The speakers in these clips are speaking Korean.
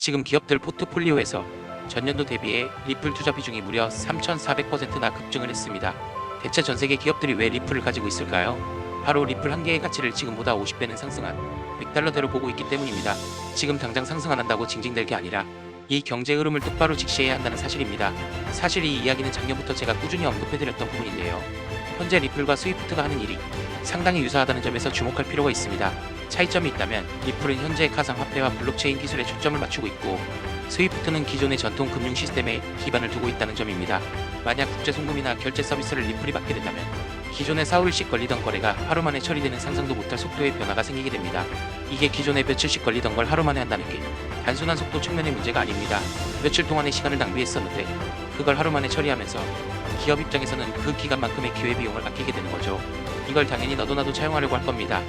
지금 기업들 포트폴리오에서 전년도 대비해 리플 투자 비중이 무려 3,400%나 급증을 했습니다. 대체 전 세계 기업들이 왜 리플을 가지고 있을까요? 바로 리플 한 개의 가치를 지금보다 50배는 상승한 100달러대로 보고 있기 때문입니다. 지금 당장 상승 안 한다고 징징댈 게 아니라 이 경제 흐름을 똑바로 직시해야 한다는 사실입니다. 사실 이 이야기는 작년부터 제가 꾸준히 언급해드렸던 부분인데요. 현재 리플과 스위프트가 하는 일이 상당히 유사하다는 점에서 주목할 필요가 있습니다. 차이점이 있다면 리플은 현재 가상화폐와 블록체인 기술에 초점을 맞추고 있고 스위프트는 기존의 전통 금융 시스템에 기반을 두고 있다는 점입니다. 만약 국제 송금이나 결제 서비스를 리플이 받게 된다면 기존에 사흘씩 걸리던 거래가 하루 만에 처리되는 상상도 못할 속도의 변화가 생기게 됩니다. 이게 기존에 며칠씩 걸리던 걸 하루 만에 한다는 게 단순한 속도 측면의 문제가 아닙니다. 며칠 동안의 시간을 낭비했었는데 그걸 하루 만에 처리하면서 기업 입장에서는 그 기간만큼의 기회 비용을 아끼게 되는 거죠. 이걸 당연히 너도 나도 차용하려고 할 겁니다.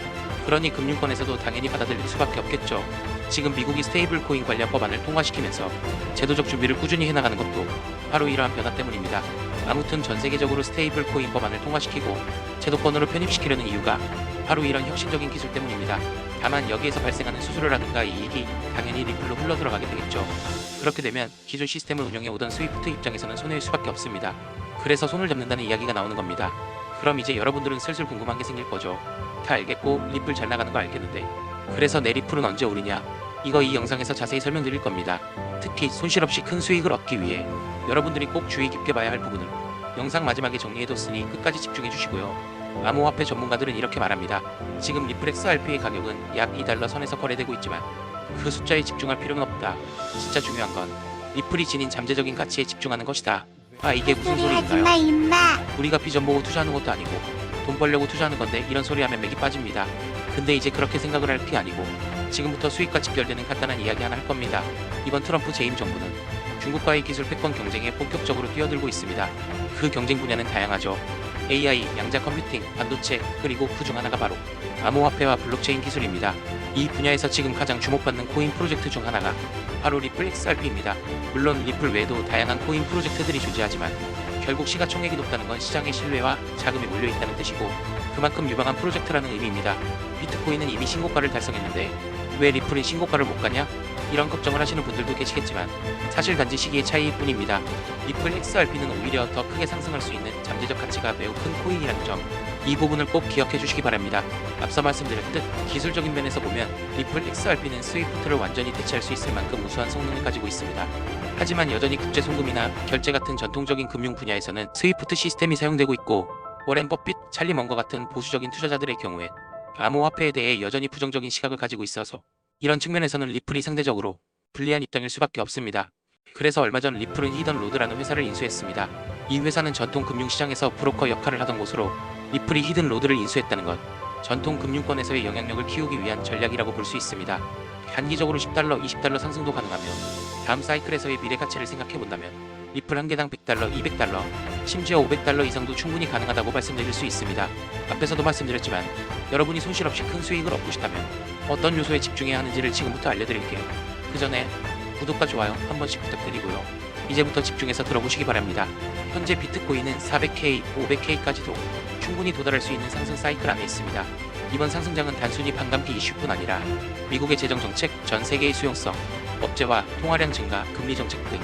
그러니 금융권에서도 당연히 받아들일 수밖에 없겠죠. 지금 미국이 스테이블 코인 관련 법안을 통과시키면서 제도적 준비를 꾸준히 해나가는 것도 바로 이러한 변화 때문입니다. 아무튼 전 세계적으로 스테이블 코인 법안을 통과시키고 제도권으로 편입시키려는 이유가 바로 이런 혁신적인 기술 때문입니다. 다만 여기에서 발생하는 수수료라든가 이익이 당연히 리플로 흘러들어가게 되겠죠. 그렇게 되면 기존 시스템을 운영해 오던 스위프트 입장에서는 손해일 수밖에 없습니다. 그래서 손을 잡는다는 이야기가 나오는 겁니다. 그럼 이제 여러분들은 슬슬 궁금한 게 생길 거죠. 다 알겠고 리플 잘 나가는 거 알겠는데 그래서 내 리플은 언제 오르냐? 이거 이 영상에서 자세히 설명드릴 겁니다. 특히 손실 없이 큰 수익을 얻기 위해 여러분들이 꼭 주의 깊게 봐야 할 부분을 영상 마지막에 정리해뒀으니 끝까지 집중해 주시고요. 암호화폐 전문가들은 이렇게 말합니다. 지금 리플 XRP의 가격은 약 2달러 선에서 거래되고 있지만 그 숫자에 집중할 필요는 없다. 진짜 중요한 건 리플이 지닌 잠재적인 가치에 집중하는 것이다. 아 이게 무슨 소리 소리인가요? 마 임마 우리가 비전 보고 투자하는 것도 아니고 돈 벌려고 투자하는 건데 이런 소리 하면 맥이 빠집니다. 근데 이제 그렇게 생각을 할게 아니고 지금부터 수익과 직결되는 간단한 이야기 하나 할 겁니다. 이번 트럼프 재임 정부는 중국과의 기술 패권 경쟁에 본격적으로 뛰어들고 있습니다. 그 경쟁 분야는 다양하죠. AI, 양자 컴퓨팅, 반도체, 그리고 그 중 하나가 바로 암호화폐와 블록체인 기술입니다. 이 분야에서 지금 가장 주목받는 코인 프로젝트 중 하나가 바로 리플 XRP입니다. 물론 리플 외에도 다양한 코인 프로젝트들이 존재하지만 결국 시가총액이 높다는 건 시장의 신뢰와 자금이 몰려 있다는 뜻이고 그만큼 유망한 프로젝트라는 의미입니다. 비트코인은 이미 신고가를 달성했는데 왜 리플은 신고가를 못 가냐? 이런 걱정을 하시는 분들도 계시겠지만 사실 단지 시기의 차이일 뿐입니다. 리플 XRP는 오히려 더 크게 상승할 수 있는 잠재적 가치가 매우 큰 코인이라는 점, 이 부분을 꼭 기억해 주시기 바랍니다. 앞서 말씀드렸듯 기술적인 면에서 보면 리플 XRP는 스위프트를 완전히 대체할 수 있을 만큼 우수한 성능을 가지고 있습니다. 하지만 여전히 국제 송금이나 결제 같은 전통적인 금융 분야에서는 스위프트 시스템이 사용되고 있고 워렌 버핏, 찰리 먼거 같은 보수적인 투자자들의 경우에 암호화폐에 대해 여전히 부정적인 시각을 가지고 있어서 이런 측면에서는 리플이 상대적으로 불리한 입장일 수밖에 없습니다. 그래서 얼마 전 리플은 히던 로드라는 회사를 인수했습니다. 이 회사는 전통 금융시장에서 브로커 역할을 하던 곳으로 리플이 히든 로드를 인수했다는 것, 전통 금융권에서의 영향력을 키우기 위한 전략이라고 볼 수 있습니다. 단기적으로 10달러, 20달러 상승도 가능하며 다음 사이클에서의 미래 가치를 생각해 본다면 리플 한 개당 100달러, 200달러, 심지어 500달러 이상도 충분히 가능하다고 말씀드릴 수 있습니다. 앞에서도 말씀드렸지만 여러분이 손실 없이 큰 수익을 얻고 싶다면 어떤 요소에 집중해야 하는지를 지금부터 알려드릴게요. 그 전에 구독과 좋아요 한 번씩 부탁드리고요. 이제부터 집중해서 들어보시기 바랍니다. 현재 비트코인은 400K, 500K까지도 충분히 도달할 수 있는 상승 사이클 안에 있습니다. 이번 상승장은 단순히 반감기 이슈뿐 아니라 미국의 재정 정책, 전 세계의 수용성, 업체와 통화량 증가, 금리 정책 등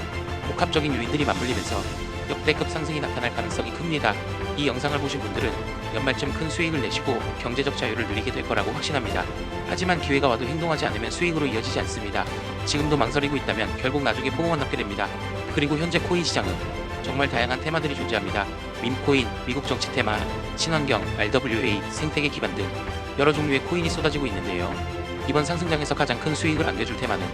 복합적인 요인들이 맞물리면서 역대급 상승이 나타날 가능성이 큽니다. 이 영상을 보신 분들은 연말쯤 큰 수익을 내시고 경제적 자유를 누리게 될 거라고 확신합니다. 하지만 기회가 와도 행동하지 않으면 수익으로 이어지지 않습니다. 지금도 망설이고 있다면 결국 나중에 포옹을 낳게 됩니다. 그리고 현재 코인 시장은 정말 다양한 테마들이 존재합니다. 밈코인, 미국 정치 테마, 친환경, RWA, 생태계 기반 등 여러 종류의 코인이 쏟아지고 있는데요. 이번 상승장에서 가장 큰 수익을 안겨줄 테마는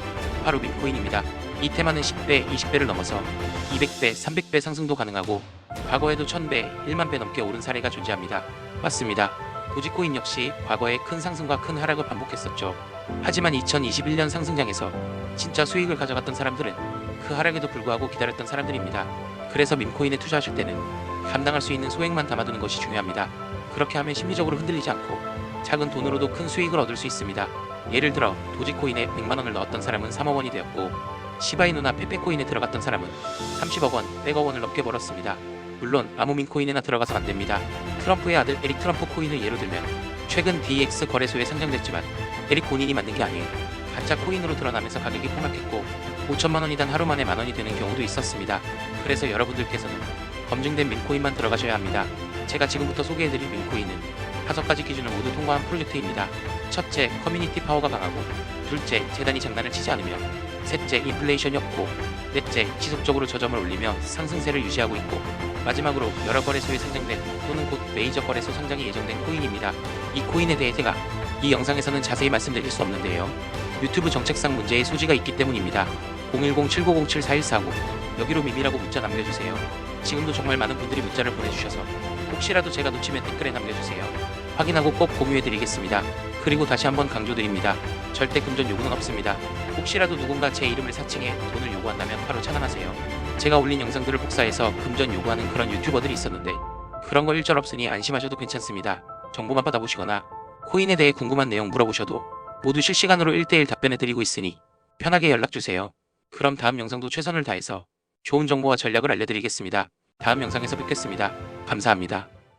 바로 밈코인입니다. 이 테마는 10배, 20배를 넘어서 200배, 300배 상승도 가능하고 과거에도 1000배, 1만 배 넘게 오른 사례가 존재합니다. 맞습니다. 도지코인 역시 과거에 큰 상승과 큰 하락을 반복했었죠. 하지만 2021년 상승장에서 진짜 수익을 가져갔던 사람들은 그 하락에도 불구하고 기다렸던 사람들입니다. 그래서 밈코인에 투자하실 때는 감당할 수 있는 소액만 담아두는 것이 중요합니다. 그렇게 하면 심리적으로 흔들리지 않고 작은 돈으로도 큰 수익을 얻을 수 있습니다. 예를 들어 도지코인에 100만 원을 넣었던 사람은 3억 원이 되었고 시바이누나 페페코인에 들어갔던 사람은 30억 원, 100억 원을 넘게 벌었습니다. 물론 아무 민 코인에나 들어가서 안 됩니다. 트럼프의 아들 에릭 트럼프 코인을 예로 들면 최근 DX 거래소에 상장됐지만 에릭 본인이 만든 게 아니에요. 가짜 코인으로 드러나면서 가격이 폭락했고 5천만 원이 단 하루 만에 만 원이 되는 경우도 있었습니다. 그래서 여러분들께서는 검증된 민코인만 들어가셔야 합니다. 제가 지금부터 소개해드릴 민코인은 다섯 가지 기준을 모두 통과한 프로젝트입니다. 첫째, 커뮤니티 파워가 강하고 둘째, 재단이 장난을 치지 않으며 셋째, 인플레이션이 없고 넷째, 지속적으로 저점을 올리며 상승세를 유지하고 있고 마지막으로 여러 거래소에 상장된 또는 곧 메이저 거래소 상장이 예정된 코인입니다. 이 코인에 대해 제가 이 영상에서는 자세히 말씀드릴 수 없는데요. 유튜브 정책상 문제의 소지가 있기 때문입니다. 010-7907-4149 여기로 미미라고 문자 남겨주세요. 지금도 정말 많은 분들이 문자를 보내주셔서 혹시라도 제가 놓치면 댓글에 남겨주세요. 확인하고 꼭 공유해드리겠습니다. 그리고 다시 한번 강조드립니다. 절대 금전 요구는 없습니다. 혹시라도 누군가 제 이름을 사칭해 돈을 요구한다면 바로 차단하세요. 제가 올린 영상들을 복사해서 금전 요구하는 그런 유튜버들이 있었는데 그런 거 일절 없으니 안심하셔도 괜찮습니다. 정보만 받아보시거나 코인에 대해 궁금한 내용 물어보셔도 모두 실시간으로 1대1 답변해드리고 있으니 편하게 연락주세요. 그럼 다음 영상도 최선을 다해서 좋은 정보와 전략을 알려드리겠습니다. 다음 영상에서 뵙겠습니다. 감사합니다.